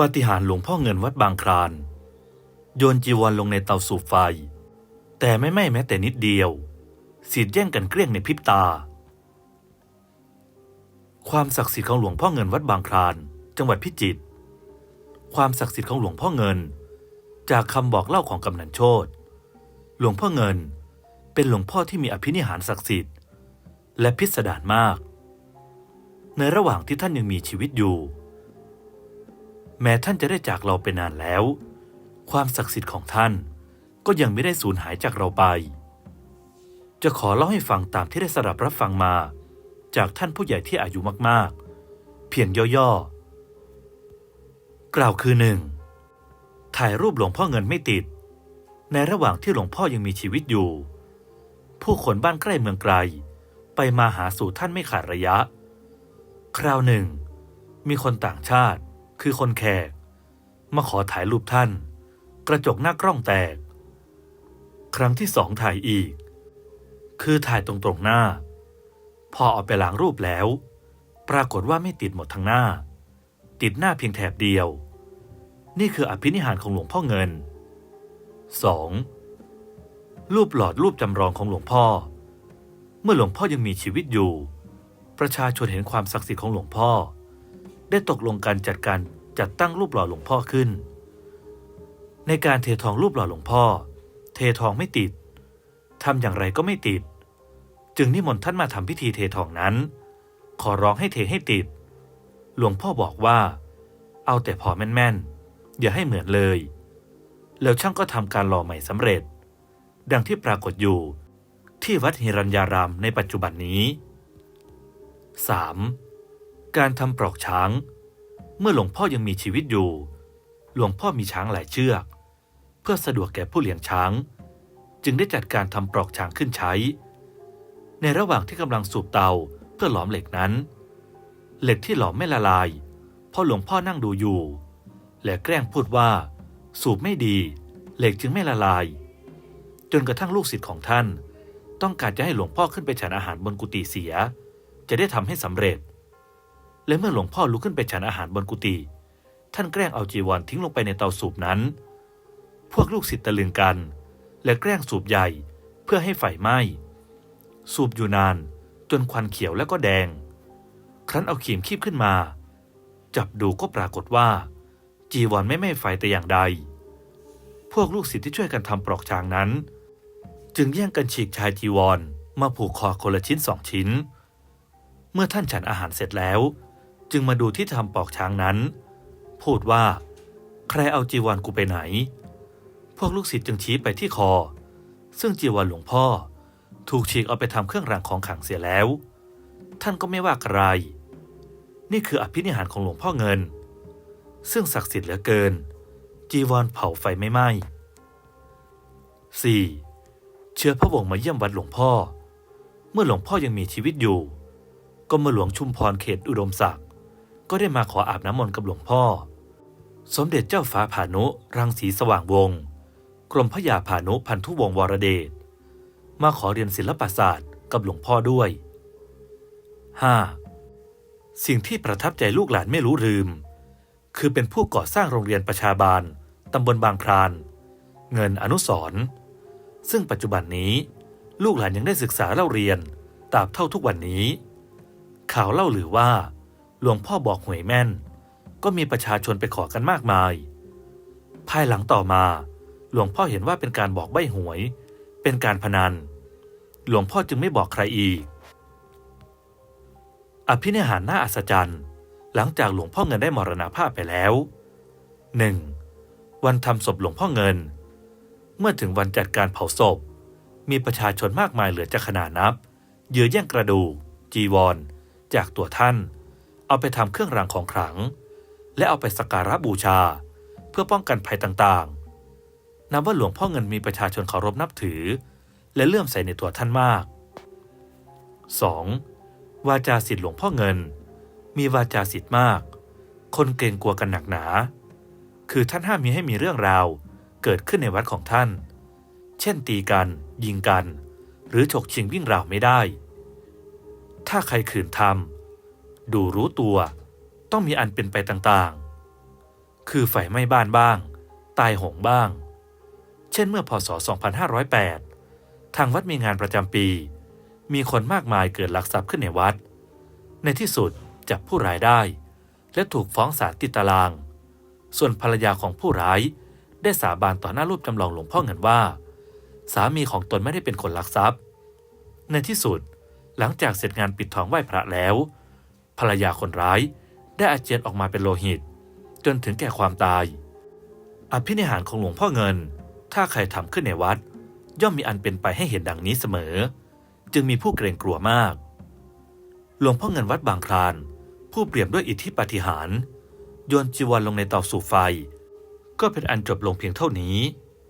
ปาฏิหาริย์หลวงพ่อเงินวัดบางคราน โยนจีวรลงในเตาสูบไฟ แต่ไม่ไหม้แม้แต่นิดเดียวสีดแย่งกันเกลี้ยงในพริบตา ความศักดิ์สิทธิ์ของหลวงพ่อเงินวัดบางคราน จังหวัดพิจิตรความศักดิ์สิทธิ์ของหลวงพ่อเงิน จากคำบอกเล่าของกำนันโชตหลวงพ่อเงินเป็นหลวงพ่อที่มีอภินิหารศักดิ์สิทธิ์ และพิสดารมาก ในระหว่างที่ท่านยังมีชีวิตอยู่ แม้ท่านจะได้จากเราไปนานแล้ว ความศักดิ์สิทธิ์ของท่านก็ยังไม่ได้สูญหายจากเราไป จะขอเล่าให้ฟังตามที่ได้สดับรับฟังมา จากท่านผู้ใหญ่ที่อายุมากๆ เพียงย่อๆ กล่าวคือหนึ่งถ่ายรูปหลวงพ่อเงินไม่ติด ในระหว่างที่หลวงพ่อยังมีชีวิตอยู่ ผู้คนบ้านใกล้เมืองไกล ไปมาหาสู่ท่านไม่ขาดระยะ คราวหนึ่ง มีคนต่างชาติ คือคนแขก มาขอถ่ายรูปท่าน กระจกหน้ากล้องแตก ครั้งที่สองถ่ายอีก คือถ่ายตรงๆหน้า พอเอาไปล้างรูปแล้ว ปรากฏว่าไม่ติดหมดทั้งหน้า ติดหน้าเพียงแถบเดียว นี่คืออภินิหารของหลวงพ่อเงิน 2. รูปหลอดรูปจำลองของหลวงพ่อ เมื่อหลวงพ่อยังมีชีวิตอยู่ ประชาชนเห็นความศักดิ์สิทธิ์ของหลวงพ่อ ได้ตกลงการจัดการจัดตั้งรูปหล่อหลวงพ่อขึ้น ในการเททองรูปหล่อหลวงพ่อ เททองไม่ติดทำอย่างไรก็ไม่ติด จึงนิมนต์ท่านมาทำพิธีเททองนั้น ขอร้องให้เทให้ติด หลวงพ่อบอกว่า เอาแต่พอแม่นๆ อย่าให้เหมือนเลย แล้วช่างก็ทำการหล่อใหม่สำเร็จ ดังที่ปรากฏอยู่ที่วัดหิรัญญารามในปัจจุบันนี้ 3. การทำปลอกช้าง เมื่อหลวงพ่อยังมีชีวิตอยู่ หลวงพ่อมีช้างหลายเชือก เพื่อสะดวกแก่ผู้เลี้ยงช้าง จึงได้จัดการทำปลอกช้างขึ้นใช้ ในระหว่างที่กำลังสูบเตาเพื่อหลอมเหล็กนั้น เหล็กที่หลอมไม่ละลายเพราะหลวงพ่อนั่งดูอยู่ และแกล้งพูดว่า สูบไม่ดี เหล็กจึงไม่ละลาย จนกระทั่งลูกศิษย์ของท่าน ต้องการจะให้หลวงพ่อขึ้นไปฉันอาหารบนกุฏิเสีย จะได้ทำให้สำเร็จ และเมื่อหลวงพ่อลุกขึ้นไปฉันอาหารบนกุฏิท่านแกล้งเอาจีวรทิ้งลงไปในเตาสูบนั้น พวกลูกศิษย์ตะลึงกัน และแกล้งสูบใหญ่เพื่อให้ไฟไหม้ สูบอยู่นาน จนควันเขียวแล้วก็แดง ครั้นเอาเขีมคีบขึ้นมา จับดูก็ปรากฏว่า จีวรไม่ไหม้ไฟแต่อย่างใด พวกลูกศิษย์ที่ช่วยกันทำปลอกช้างนั้น จึงแย่งกันฉีกชายจีวรมาผูกคอคนละชิ้นสองชิ้น เมื่อท่านฉันอาหารเสร็จแล้ว จึงมาดูที่ทำปอกช้างนั้น พูดว่า ใครเอาจีวรกูไปไหน พวกลูกศิษย์จึงชี้ไปที่คอ ซึ่งจีวรหลวงพ่อ ถูกฉีกเอาไปทำเครื่องรางของขลังเสียแล้ว ท่านก็ไม่ว่าอะไร นี่คืออภินิหารของหลวงพ่อเงิน ซึ่งศักดิ์สิทธิ์เหลือเกิน จีวรเผาไฟไม่ไหม้ 4. เชื้อพระวงศ์มาเยี่ยมวัดหลวงพ่อ เมื่อหลวงพ่อยังมีชีวิตอยู่ ก็มาหลวงชุมพรเขตอุดมศักดิ์ ก็ได้มาขออาบน้ำมนต์กับหลวงพ่อ สมเด็จเจ้าฟ้าผานุรังสีสว่างวงศ์กรมพระยาผานุพันธุวงศ์วรเดชมาขอเรียนศิลปศาสตร์กับหลวงพ่อด้วย 5. สิ่งที่ประทับใจลูกหลานไม่รู้ลืม คือเป็นผู้ก่อสร้างโรงเรียนประชาบาลตำบลบางพราน เงินอนุสรซึ่งปัจจุบันนี้ ลูกหลานยังได้ศึกษาเล่าเรียนตราบเท่าทุกวันนี้ ข่าวเล่าหรือว่า หลวงพ่อบอกหวยแม่น ก็มีประชาชนไปขอกันมากมาย ภายหลังต่อมา หลวงพ่อเห็นว่าเป็นการบอกใบหวย เป็นการพนัน หลวงพ่อจึงไม่บอกใครอีก อภินิหารน่าอัศจรรย์ หลังจากหลวงพ่อเงินได้มรณภาพไปแล้ว 1. วันทำศพหลวงพ่อเงิน เมื่อถึงวันจัดการเผาศพ มีประชาชนมากมายเหลือจะขนาดนับ เยื้อแย่งกระดูก จีวร จากตัวท่าน เอาไปทำเครื่องรางของขลัง และเอาไปสักการะบูชา เพื่อป้องกันภัยต่างๆนับว่าหลวงพ่อเงินมีประชาชนเคารพนับถือ และเลื่อมใสในตัวท่านมาก 2. วาจาสิทธิหลวงพ่อเงิน มีวาจาสิทธิ์มาก คนเกรงกลัวกันหนักหนา คือท่านห้ามมีให้มีเรื่องราวเกิดขึ้นในวัดของท่าน เช่นตีกัน ยิงกัน หรือฉกชิงวิ่งราวไม่ได้ ถ้าใครขืนทำ ดูรู้ตัว ต้องมีอันเป็นไปต่างๆ คือไฟไหม้บ้านบ้าง ตายหงบ้าง เช่นเมื่อพศ 2508 ทางวัดมีงานประจำปี มีคนมากมายเกิดลักทรัพย์ขึ้นในวัด ในที่สุดจับผู้ร้ายได้ และถูกฟ้องศาลติดตาราง ส่วนภรรยาของผู้ร้ายได้สาบานต่อหน้ารูปจำลองหลวงพ่อเงินว่า สามีของตนไม่ได้เป็นคนลักทรัพย์ ในที่สุดหลังจากเสร็จงานปิดทองไหว้พระแล้ว ภรรยาคนร้าย ได้อาเจียนออกมาเป็นโลหิต จนถึงแก่ความตาย อภินิหารของหลวงพ่อเงิน ถ้าใครทำขึ้นในวัด ย่อมมีอันเป็นไปให้เห็นดังนี้เสมอ จึงมีผู้เกรงกลัวมาก หลวงพ่อเงินวัดบางคลาน ผู้เปรียบด้วยอิทธิปาฏิหาริย์โยนจีวรลงในเตาสูบไฟ ก็เป็นอันจบลงเพียงเท่านี้